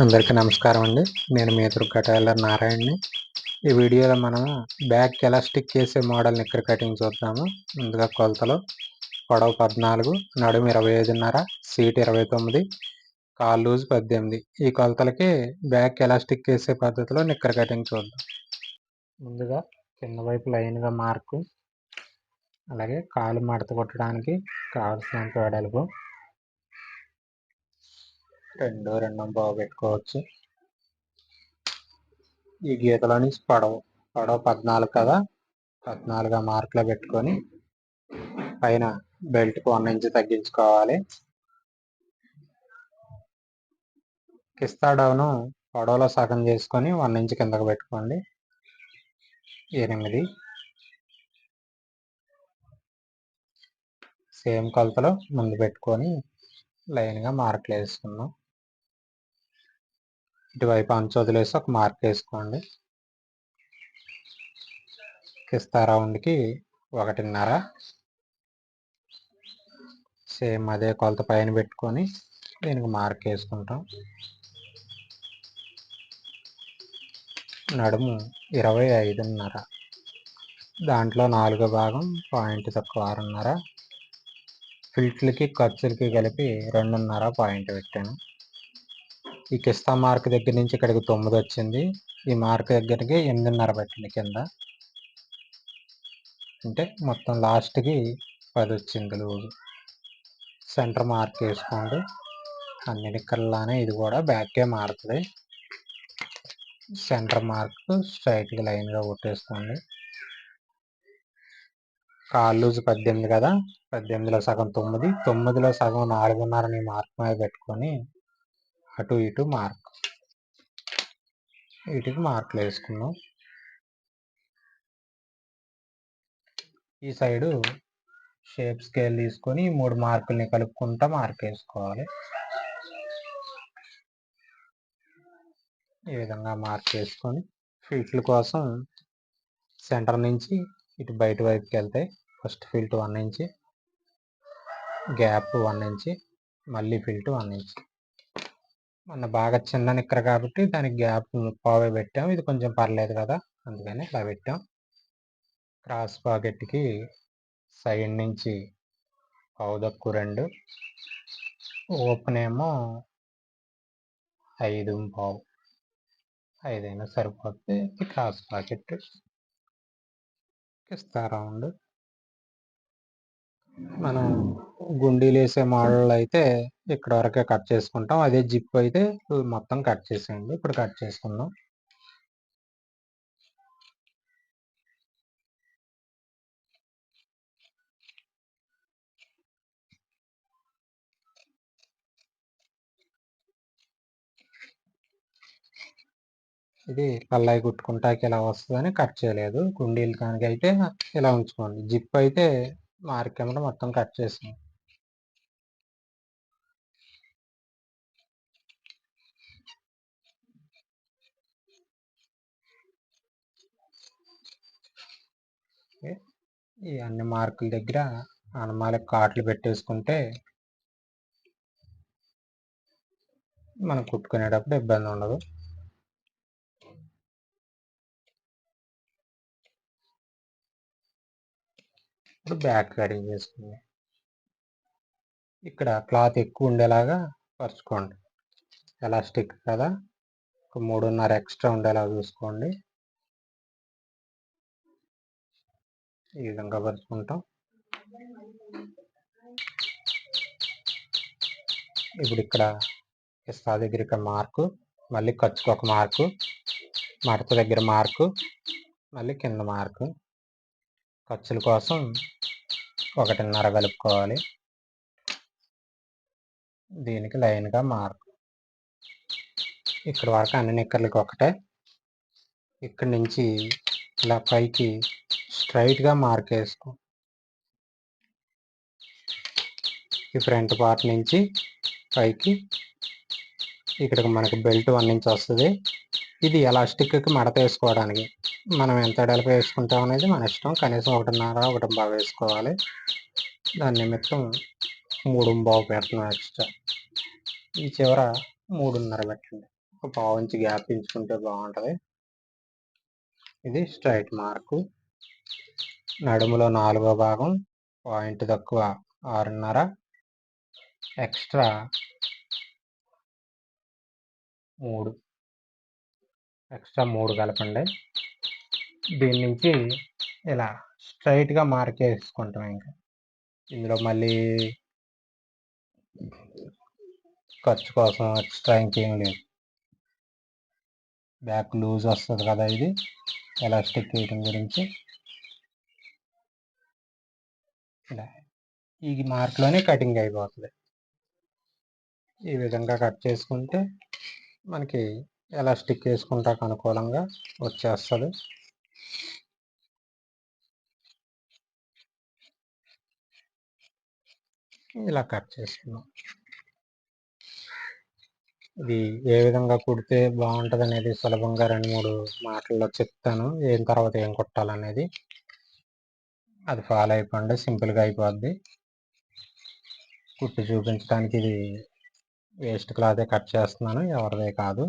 అందరికీ నమస్కారం అండి. నేను మీ దుర్గా టైలర్ ఈ వీడియోలో మనం బ్యాక్ ఎలాస్టిక్ చేసే మోడల్ నిక్కర్ కటింగ్ చూద్దాము. ముందుగా కొలతలు. పొడవు పద్నాలుగు నడుము ఇరవై ఐదున్నర సీట్ ఇరవై తొమ్మిది కాల్ లూజ్ పద్దెనిమిది. ఈ కొలతలకి బ్యాక్ ఎలాస్టిక్ చేసే పద్ధతిలో నిక్కర్ కటింగ్ చూద్దాం. ముందుగా కింద వైపు లైన్గా మార్కు. అలాగే కాలు మడత కొట్టడానికి కావాల్సినంత వెడల్పు. రెండు రెండు బాగా పెట్టుకోవచ్చు ఈ గీతలోని పడవ పడవ పద్నాలుగు కదా? పద్నాలుగు మార్కులో పెట్టుకొని పైన బెల్ట్కి వన్ ఇంచ్ తగ్గించుకోవాలి. కిస్తా డౌను పడవలో సగం చేసుకొని వన్ ఇంచ్ కిందకు పెట్టుకోండి. ఎనిమిది. సేమ్ కొలతలో ముందు పెట్టుకొని లైన్గా మార్కులు వేసుకున్నాం ఇటువైపు అంచు వదిలేసి ఒక మార్క్ వేసుకోండి. కిస్తా రౌండ్కి ఒకటిన్నర. సేమ్ అదే కొలత పైన పెట్టుకొని దీనికి మార్క్ వేసుకుంటాం. నడుము ఇరవై ఐదున్నర. దాంట్లో నాలుగో భాగం పాయింట్ తక్కువ ఆరున్నర. ఫిల్ట్లకి ఖర్చులకి కలిపి రెండున్నర పాయింట్ పెట్టాను. ఈ కిస్తా మార్క్ దగ్గర నుంచి ఇక్కడికి తొమ్మిది వచ్చింది. ఈ మార్క్ దగ్గరికి ఎనిమిదిన్నర పెట్టింది కింద. అంటే మొత్తం లాస్ట్కి పది వచ్చింది లూజు సెంటర్ మార్క్ వేసుకోండి. అన్నిటికల్లానే ఇది కూడా బ్యాక్కే మారుతుంది. సెంటర్ మార్క్ స్ట్రైట్గా లైన్గా కొట్టేసుకోండి. కాల్ లూజు పద్దెనిమిది కదా? పద్దెనిమిదిలో సగం తొమ్మిది. తొమ్మిదిలో సగం నాలుగున్నరని మార్క్ మీద పెట్టుకొని అటు ఇటు మార్క్. వీటికి మార్కులు వేసుకున్నాం. ఈ సైడు షేప్ స్కేల్ తీసుకొని మూడు మార్కుల్ని కలుపుకుంటా మార్క్ వేసుకోవాలి. ఈ విధంగా మార్క్ వేసుకొని ఫీట్ల కోసం సెంటర్ నుంచి ఇటు బయట వైపుకి వెళ్తాయి first ఫీల్ట్ one inch gap one inch మళ్ళీ ఫీల్ట్ వన్ ఇంచి మన బాగా చిన్న నిక్కర కాబట్టి దానికి గ్యాప్ పావే పెట్టాం. ఇది కొంచెం పర్లేదు కదా అందుకని ఇలా పెట్టాం. క్రాస్ పాకెట్కి సైడ్ నుంచి పావుదక్కు రెండు. ఓపెన్ ఏమో ఐదు పావు. ఐదైనా సరిపోతే క్రాస్ పాకెట్ ఇస్తా రౌండ్. మనం గుండీలు వేసే మోడల్ అయితే ఇక్కడ వరకే కట్ చేసుకుంటాం. అదే జిప్ అయితే మొత్తం కట్ చేసేయండి. ఇప్పుడు కట్ చేసుకుందాం. ఇది పల్లాయి కుట్టుకుంటాకి ఇలా వస్తుందని కట్ చేయలేదు. గుండీలు కానీ అయితే ఇలా ఉంచుకోండి. జిప్ అయితే మార్కెంలో మొత్తం కట్ చేసాం. ఈ అన్ని మార్కుల దగ్గర అనుమాలకు కాట్లు పెట్టేసుకుంటే మనం కుట్టుకునేటప్పుడు ఇబ్బంది ఉండదు. ఇప్పుడు బ్యాక్ కటింగ్ చేసుకుంది ఇక్కడ క్లాత్ ఎక్కువ ఉండేలాగా పరుచుకోండి. ఎలాస్టిక్ కదా? ఒక మూడున్నర ఎక్స్ట్రా ఉండేలా చూసుకోండి. ఈ విధంగా పరుచుకుంటాం. ఇప్పుడు ఇక్కడ ఇస్తా దగ్గర ఇక్కడ మార్కు మళ్ళీ ఖర్చుకు ఒక మార్కు మడత దగ్గర మార్కు మళ్ళీ కింద మార్కు. ఖర్చుల కోసం ఒకటిన్నర కలుపుకోవాలి. దీనికి లైన్గా మార్క్. ఇక్కడ వరకు అన్ని నిక్కర్లకి ఒకటే. ఇక్కడి నుంచి ఇలా పైకి స్ట్రైట్గా మార్క్ వేసుకో. ఈ ఫ్రంట్ పార్ట్ నుంచి పైకి. ఇక్కడికి మనకి బెల్ట్ వన్ నుంచి వస్తుంది. ఇది ఎలాస్టిక్కి మడత వేసుకోవడానికి. మనం ఎంత ఎడలపై వేసుకుంటాం అనేది మన ఇష్టం. కనీసం ఒకటిన్నర ఒకటి బాగా వేసుకోవాలి. దాని నిమిత్తం మూడు బాగు పెడుతున్నాం ఎక్స్ట్రా. ఈ చివర మూడున్నర పెట్టండి. ఒక పావు ఇంచు గ్యాప్ ఇంచుకుంటే బాగుంటుంది. ఇది స్ట్రైట్ మార్కు. నడుములో నాలుగో భాగం పాయింట్ తక్కువ ఆరున్నర. ఎక్స్ట్రా మూడు. ఎక్స్ట్రా మూడు కలపండి. దీని నుంచి ఇలా స్ట్రైట్గా మార్క్ వేసుకుంటాం ఇంకా. ఇందులో మళ్ళీ ఖర్చు కోసం ఎక్స్ట్రా ఇంకేం లేదు. బ్యాక్ లూజ్ వస్తుంది కదా ఇది. ఎలాస్టిక్ వేయటం గురించి. ఇలా ఈ మార్క్లోనే కటింగ్ అయిపోతుంది. ఈ విధంగా కట్ చేసుకుంటే మనకి ఎలాస్టిక్ వేసుకుంటాక అనుకూలంగా వచ్చేస్తుంది. ఇలా కట్ చేసుకున్నాం. ఇది ఏ విధంగా కుడితే బాగుంటుంది అనేది సులభంగా రెండు మూడు మాటల్లో చెప్తాను. ఏం తర్వాత ఏం కుట్టాలనేది. అది ఫాలో అయిపోండి సింపుల్గా అయిపోద్ది. కుట్టి చూపించడానికి ఇది వేస్ట్ క్లాతే కట్ చేస్తున్నాను ఎవరిదే కాదు.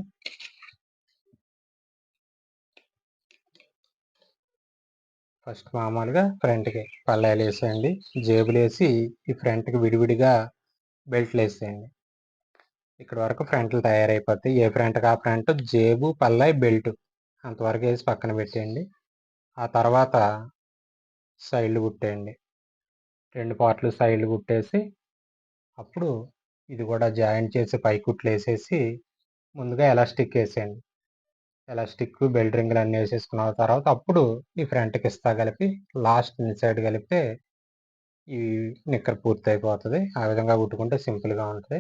ఫస్ట్ మామూలుగా ఫ్రంట్కి పల్లాలు వేసేయండి జేబులు వేసి ఈ ఫ్రంట్కి విడివిడిగా బెల్ట్లు వేసేయండి. ఇక్కడ వరకు ఫ్రంట్లు తయారైపోతాయి ఏ ఫ్రంట్కి ఆ ఫ్రంట్ జేబు పల్లాయి బెల్ట్ అంతవరకు వేసి పక్కన పెట్టేయండి. ఆ తర్వాత సైడ్లు కుట్టేయండి. రెండు పార్ట్లు సైడ్లు కుట్టేసి అప్పుడు ఇది కూడా జాయింట్ చేసి పైకుట్లు వేసేసి ముందుగా ఎలాస్టిక్ వేసేయండి. ఎలాస్టిక్ బెల్ట్ రింగులు అన్నీ వేసేసుకున్న తర్వాత అప్పుడు ఈ ఫ్రంట్కి ఇస్తా కలిపి లాస్ట్ సైడ్ కలిపితే ఈ నిక్కర్ పూర్తి అయిపోతుంది ఆ విధంగా కుట్టుకుంటే సింపుల్గా ఉంటుంది.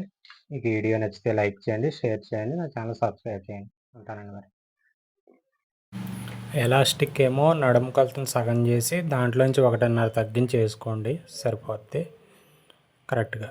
మీకు వీడియో నచ్చితే లైక్ చేయండి షేర్ చేయండి నా ఛానల్ సబ్స్క్రైబ్ చేయండి. ఉంటానండి మరి. ఎలాస్టిక్ ఏమో నడుము కొలతను సగం చేసి దాంట్లోంచి ఒకటిన్నర తగ్గించి వేసుకోండి. సరిపోద్ది. కరెక్ట్గా.